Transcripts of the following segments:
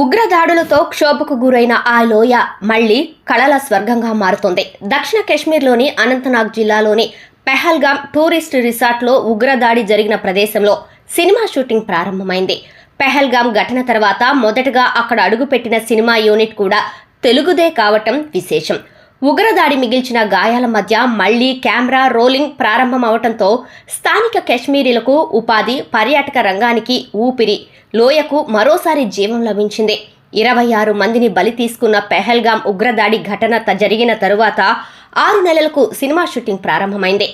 ఉగ్రదాడులతో క్షోభకు గురైన ఆ లోయ మళ్ళీ కళల స్వర్గంగా మారుతుంది. దక్షిణ కాశ్మీర్లోని అనంతనాగ్ జిల్లాలోని పెహల్గామ్ టూరిస్ట్ రిసార్ట్లో ఉగ్రదాడి జరిగిన ప్రదేశంలో సినిమా షూటింగ్ ప్రారంభమైంది. పెహల్గామ్ ఘటన తర్వాత మొదటగా అక్కడ అడుగుపెట్టిన సినిమా యూనిట్ కూడా తెలుగుదే కావటం విశేషం. ఉగ్రదాడి మిగిల్చిన గాయాల మధ్య మళ్ళీ కెమెరా రోలింగ్ ప్రారంభమవటంతో స్థానిక కాశ్మీరీలకు ఉపాధి పర్యాటక రంగానికి ఊపిరి లోయకు మరోసారి జీవం లభించింది. ఇరవై ఆరు మందిని బలి తీసుకున్న పెహల్గాం ఉగ్రదాడి ఘటన జరిగిన తరువాత ఆరు నెలలకు సినిమా షూటింగ్ ప్రారంభమైంది.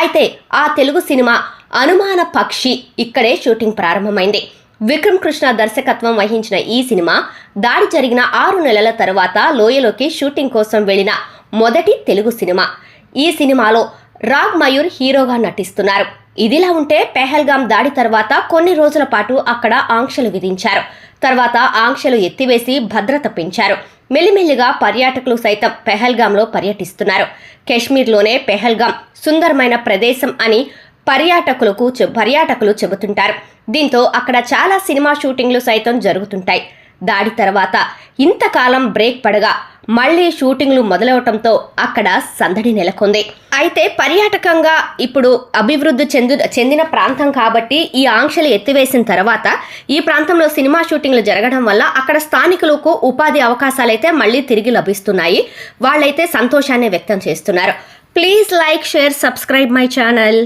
అయితే ఆ తెలుగు సినిమా అనుమాన పక్షి ఇక్కడే షూటింగ్ ప్రారంభమైంది. విక్రమ్ కృష్ణ దర్శకత్వం వహించిన ఈ సినిమా దాడి జరిగిన ఆరు నెలల తర్వాత లోయలోకి షూటింగ్ కోసం వెళ్ళిన మొదటి తెలుగు సినిమా. ఈ సినిమాలో రాగ్ మయూర్ హీరోగా నటిస్తున్నారు. ఇదిలా ఉంటే పెహల్గాం దాడి తర్వాత కొన్ని రోజుల పాటు అక్కడ ఆంక్షలు విధించారు. తర్వాత ఆంక్షలు ఎత్తివేసి భద్రత పెంచారు. మెల్లిమెల్లిగా పర్యాటకులు సైతం పెహల్గాంలో పర్యటిస్తున్నారు. కాశ్మీర్లోనే పెహల్గాం సుందరమైన ప్రదేశం అని పర్యాటకులకు పర్యాటకులు చెబుతుంటారు. దీంతో అక్కడ చాలా సినిమా షూటింగ్లు సైతం జరుగుతుంటాయి. దాడి తర్వాత ఇంతకాలం బ్రేక్ పడగా మళ్ళీ షూటింగ్లు మొదలవటంతో అక్కడ సందడి నెలకొంది. అయితే పర్యాటకంగా ఇప్పుడు అభివృద్ధి చెందు చెందిన ప్రాంతం కాబట్టి ఈ ఆంక్షలు ఎత్తివేసిన తర్వాత ఈ ప్రాంతంలో సినిమా షూటింగ్లు జరగడం వల్ల అక్కడ స్థానికులకు ఉపాధి అవకాశాలైతే మళ్ళీ తిరిగి లభిస్తున్నాయి. వాళ్ళైతే సంతోషాన్ని వ్యక్తం చేస్తున్నారు. Please like share subscribe my channel.